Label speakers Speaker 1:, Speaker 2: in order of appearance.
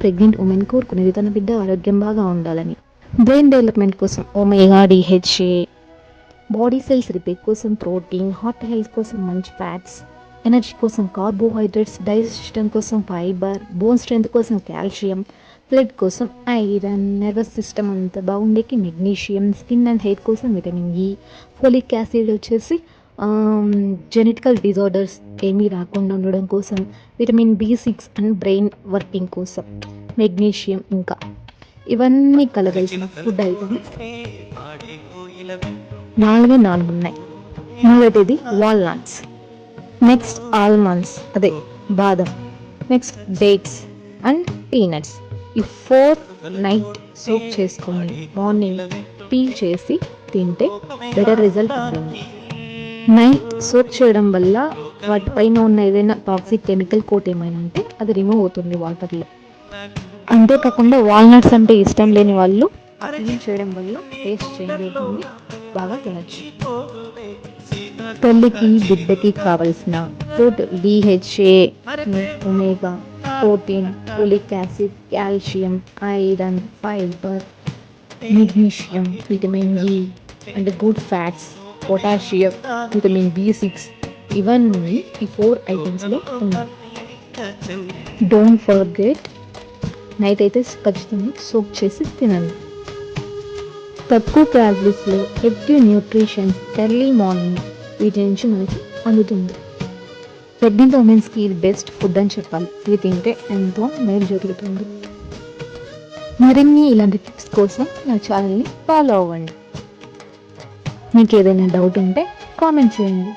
Speaker 1: Pregnant women కోరుకునేది తన బిడ్డ ఆరోగ్యం బాగా ఉండాలని. బ్రెయిన్ డెవలప్మెంట్ కోసం omega DHA body cells repair కోసం ప్రోటీన్ హార్ట్ హెల్త్ కోసం మంచి ఫ్యాట్స్ ఎనర్జీ కోసం కార్బోహైడ్రేట్స్ డైజెస్ట్ కోసం ఫైబర్ బోన్ స్ట్రెంత్ కోసం కాల్షియం బ్లడ్ కోసం ఐరన్ నర్వస్ సిస్టమ్ అంతా బాగుండేకి మెగ్నీషియం స్కిన్ అండ్ హెయిర్ కోసం విటమిన్ ఈ ఫోలిక్ యాసిడ్ వచ్చేసి జెనెటికల్ డిజార్డర్స్ ఏమీ రాకుండా ఉండడం కోసం vitamin B six and brain working కోసం మెగ్నీషియం ఇంకా. ఇవన్నీ కలగలిసిన ఫుడ్ ఐటమ్స్ నాలుగే నాలుగు ఉన్నాయి. మొదటిది వాల్నట్స్. నెక్స్ట్ ఆల్మండ్స్ అదే బాదం. Next dates and peanuts. ఈ ఫోర్ నైట్ సోప్ చేసుకొని మార్నింగ్ పీల్ చేసి తింటే బెటర్ రిజల్ట్ ఉంటుంది. నైన్ సోప్ చేయడం వల్ల వాటిపైన ఉన్న ఏదైనా టాక్సిక్ కెమికల్ కోట్ ఏమైనా ఉంటే అది రిమూవ్ అవుతుంది వాటర్లో అంతేకాకుండా వాల్నట్స్ అంటే ఇష్టం లేని వాళ్ళు క్లీన్ చేయడం వల్ల టేస్ట్ చేంజ్ అవుతుంది బాగా తినచ్చు. తల్లికి బిడ్డకి కావలసిన food DHA omega protein folic acid calcium iron fibre magnesium vitamin E and good fats potassium vitamin B six ఇవన్నీ ఈ ఫోర్ ఐటమ్స్లో ఉన్నాయి డోంట్ ఫర్గెట్ నైట్ అయితే ఖచ్చితంగా సోప్ చేసి తినండి. తక్కువ క్యాలరీస్లో ఎఫెక్టివ్ న్యూట్రిషన్ ఎర్లీ మార్నింగ్ వీటి నుంచి మనకి అందుతుంది. ప్రెగ్నెంట్ ఉమెన్స్కి ఇది బెస్ట్ ఫుడ్ అని చెప్పాలి. ఇది తింటే ఎంతో మేలు జరుగుతుంది. మరిన్ని ఇలాంటి టిప్స్ కోసం నా ఛానల్ని ఫాలో అవ్వండి. మీకు ఏదైనా డౌట్ ఉంటే కామెంట్ చేయండి.